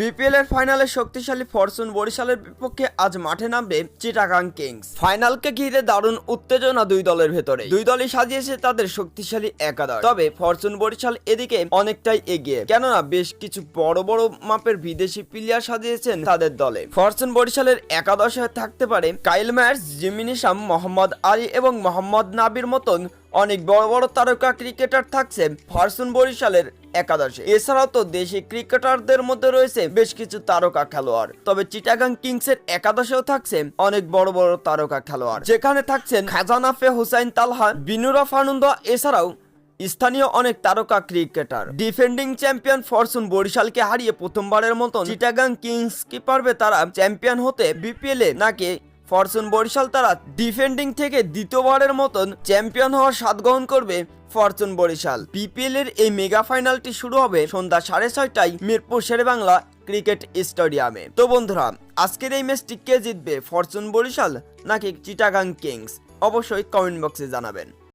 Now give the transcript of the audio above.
BPL এর ফাইনালে শক্তিশালী ফরচুন বরিশালের বিপক্ষে আজ মাঠে নামবে চিটাগাং কিংস। ফাইনালকে ঘিরে দারুণ উত্তেজনা দুই দলের ভেতরে দুই দলই সাজিয়েছে তাদের শক্তিশালী একাদশ। তবে ফরচুন বরিশাল এদিকে অনেকটাই এগিয়ে। কেননা বেশ কিছু বড় বড় মাপের বিদেশি প্লেয়ার সাজিয়েছেন তাদের দলে। ফরচুন বরিশালের একাদশে থাকতে পারে Kyle Mayers Jimmy Neesham Mohammad Ali এবং মোহাম্মদ নাবির মতন অনেক বড় বড় তারকা ক্রিকেটার থাকছে ফরচুন বরিশালের একাদশে। এছাড়াও তো দেশি ক্রিকেটারদের মধ্যে রয়েছে বেশ কিছু তারকা খেলোয়াড়। তবে চিটাগাং কিংসের একাদশেও থাকছে অনেক বড় বড় তারকা খেলোয়াড়। যেখানে থাকছেন খাজানাফে হুসাইন তালহা, বিনুরা ফানুন্দা, এছাড়াও স্থানীয় অনেক তারকা ক্রিকেটার। ডিফেন্ডিং চ্যাম্পিয়ন ফরচুন বরিশালকে হারিয়ে প্রথমবারের মতন চিটাগাং কিংস কি পারবে তারা চ্যাম্পিয়ন হতে বিপিএল এ নাকি ফরচুন বরিশাল তারা ডিফেন্ডিং থেকে দ্বিতীয়বারের মতন চ্যাম্পিয়ন হওয়ার স্বাদ গ্রহণ করবে ফরচুন বরিশাল। বিপিএল এর এই মেগা ফাইনালটি শুরু হবে সন্ধ্যা সাড়ে ছয়টায় মিরপুর শেরেবাংলা ক্রিকেট স্টেডিয়ামে তো বন্ধুরা, আজকের এই ম্যাচটি কে জিতবে, ফরচুন বরিশাল নাকি চিটাগাং কিংস? অবশ্যই কমেন্ট বক্সে জানাবেন।